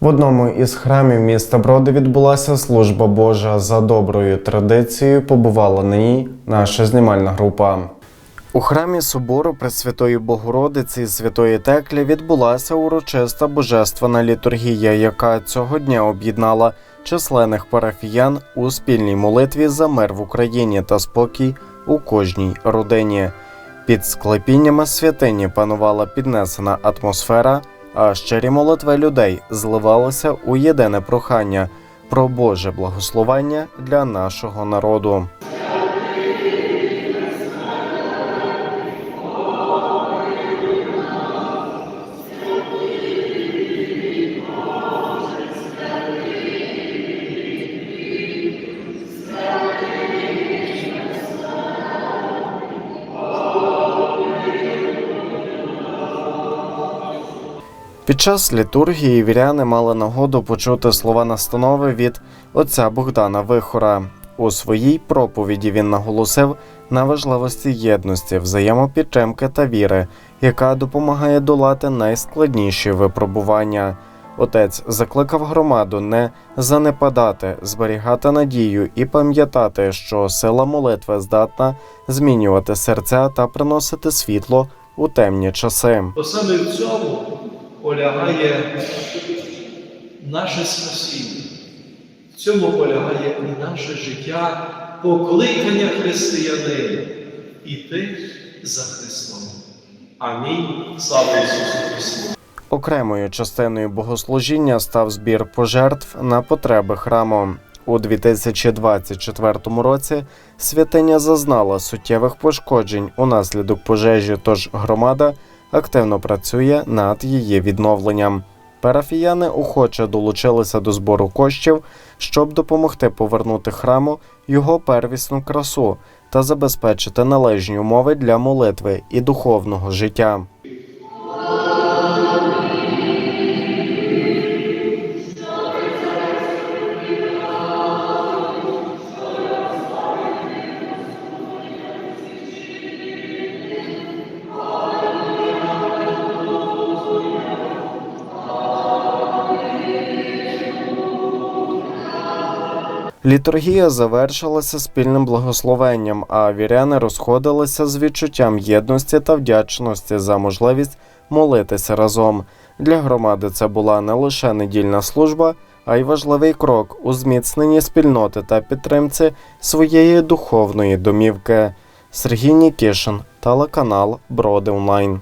В одному із храмів міста Броди відбулася служба Божа за доброю традицією. Побувала на ній наша знімальна група. У храмі собору Пресвятої Богородиці і Святої Теклі відбулася урочиста божественна літургія, яка цього дня об'єднала численних парафіян у спільній молитві за мир в Україні та спокій у кожній родині. Під склепіннями святині панувала піднесена атмосфера, а щирі молитви людей зливалися у єдине прохання про Боже благословення для нашого народу. Під час літургії віряни мали нагоду почути слова настанови від отця Богдана Вихора. У своїй проповіді він наголосив на важливості єдності, взаємопідтримки та віри, яка допомагає долати найскладніші випробування. Отець закликав громаду не занепадати, зберігати надію і пам'ятати, що сила молитви здатна змінювати серця та приносити світло у темні часи. Саме в цьому полягає наше спасіння. В цьому полягає і наше життя, покликання християнина іти за Христом. Амінь. Слава Ісусу Христу! Окремою частиною богослужіння став збір пожертв на потреби храму. У 2024 році святиня зазнала суттєвих пошкоджень унаслідок пожежі, тож громада активно працює над її відновленням. Парафіяни охоче долучилися до збору коштів, щоб допомогти повернути храму його первісну красу та забезпечити належні умови для молитви і духовного життя. Літургія завершилася спільним благословенням, а віряни розходилися з відчуттям єдності та вдячності за можливість молитися разом. Для громади це була не лише недільна служба, а й важливий крок у зміцненні спільноти та підтримці своєї духовної домівки. Сергій Нікішин, телеканал Броди Онлайн.